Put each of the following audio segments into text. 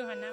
有很难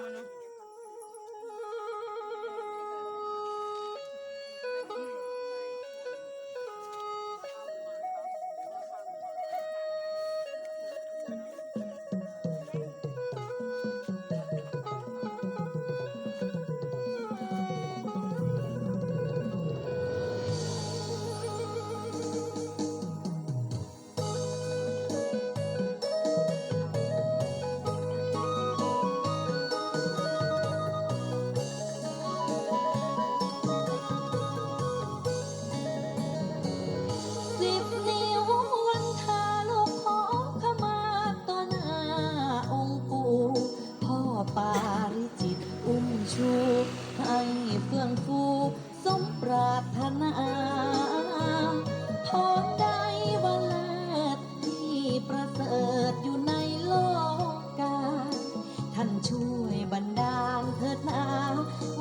ท่านช่วยบันดาลเถิดนา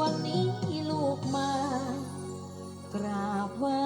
วันนี้ลูกมากราบว่า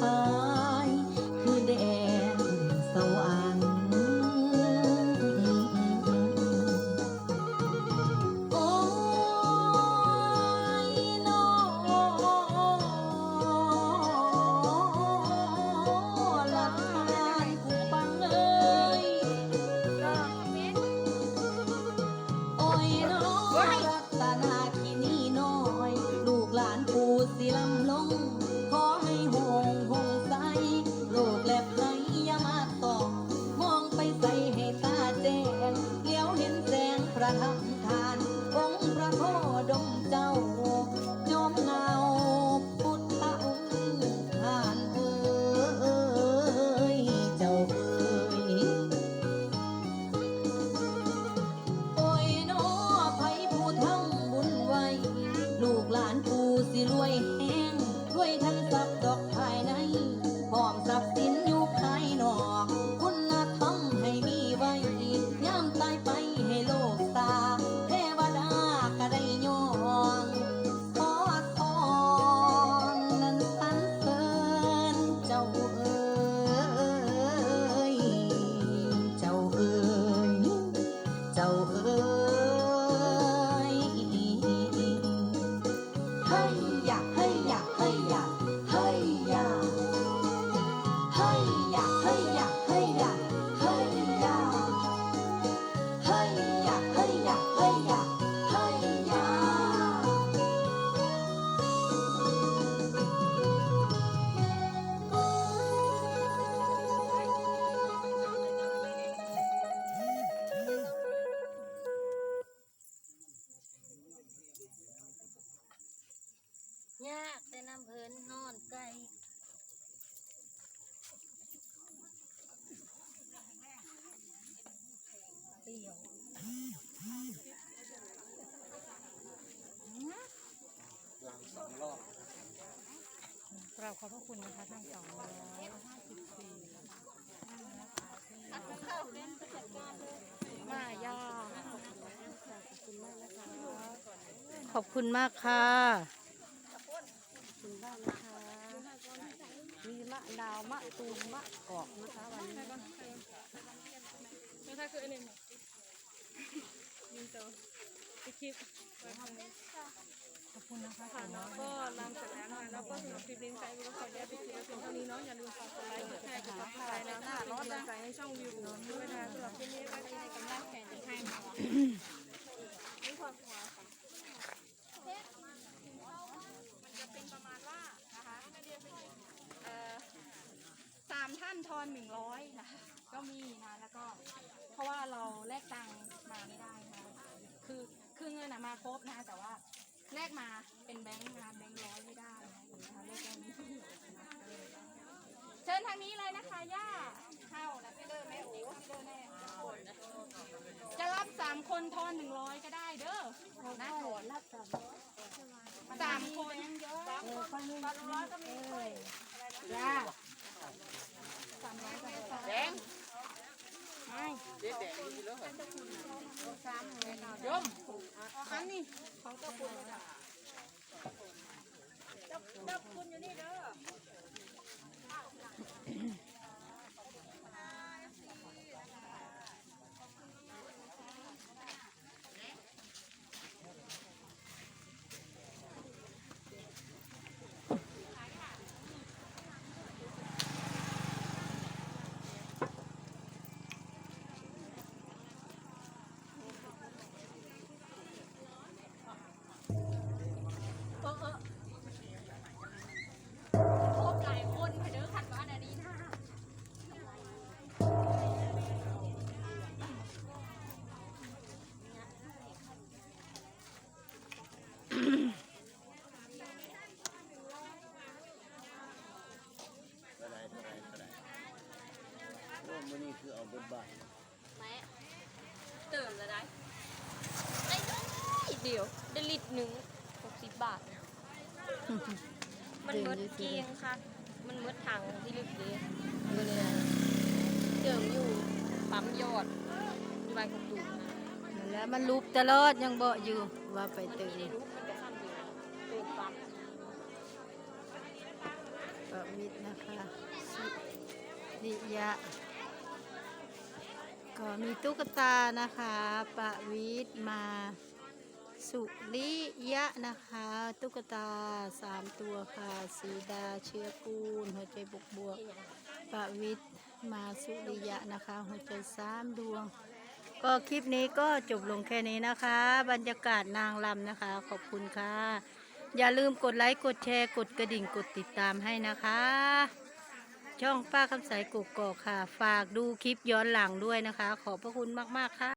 าย เรา ยากแต่น้ำเพลินนอนไกลเปรี้ยวหลังสองรอบเราขอบพระคุณนะคะทั้งสองร้อยห้าสิบสี่เข้าเป็นผู้จักรเมายาขอบคุณมากนะคะ ขอบคุณมากค่ะ มีมะดาวมะตูมมะกอกนะคะวันนี้ไม่ใช่คืออันนี้ยิงโตไปคลิปไว้ทำนี้ขอบคุณนะคะค่ะเนาะก็รำเสร็จแล้วนะแล้วก็สำหรับคลิปนี้ใครก็ขอแยกไปคลิปเพียงเท่านี้เนาะอย่าลืมฝากกดไลค์กดแชร์กดซับสไครต์นะเป็นกำลังให้ช่องวิวด้วยนะสำหรับคลิปนี้ก็ะในกำลังแข่งที่ให้มานี่ความหัวค่ะมันจะเป็นประมาณว่านะคะเอ่อสามท่านทอนหนึ่งร้อยนะคะก็มีนะแล้วก็ เพ ราะว่าเราแลกตังค์มาไม่ได้นะคือคือเงินอะมาครบนะ แต่ว่าแลกมาเป็นแบงค์มาแบงค์ร้อยไม่ได้นะคะเลขแบงค์นี้เชิญทางนี้เลยนะคะย่าเข้านะพี่เดินแม่โอ้พี่เดินแม่จะรับสามคนทอนหนึ่งร้อยก็ได้เด้อนะรับสามสามคนสามคนตอนร้อยก็มีค่อยย่าสามร้อยแดงคุณ เลยจ้ะเจ้าเจ้าคุณอยู่นี่เด้อ พบหลายคนค่ะเด้อขัดว่าอันนี้นะ เท่าไหรเท่าไหรเท่าไหร โอ้มันนี่คือเอาเบนบ้านแม่เติมแล้วได้ได้นิดเดี๋ยวได้ลิตรหนึ่งหกสิบบาท มันเมดเกียงค่ะ มันเมดถังที่ลึกดีก็เลยเติมอยู่ปั๊มยอดอยู่บ้านของตูนนะแล้วมันรูปตลอดยังเบอกอยู่ว่าไปมันตื่มีนในรูปมันจะทำอยู่เติมปั๊มประวิทย์นะคะสุริยะ ก็มีตุ๊กตานะคะปะวิทมาสุริยะนะคะ ตุ๊กตาสามตัวค่ะสีดาเชื้อกูล หัวใจบวกบวกปะวิทมาสุริยะนะคะ หัวใจสามดวง ก็คลิปนี้ก็จบลงแค่นี้นะคะ บรรยากาศนางลำนะคะ ขอบคุณค่ะ อย่าลืมกดไลค์ กดแชร์ กดกระดิ่ง กดติดตามให้นะคะ ช่องป้าคำใสกุกกอกค่ะ ฝากดูคลิปย้อนหลังด้วยนะคะ ขอบพระคุณมาก ๆ ค่ะ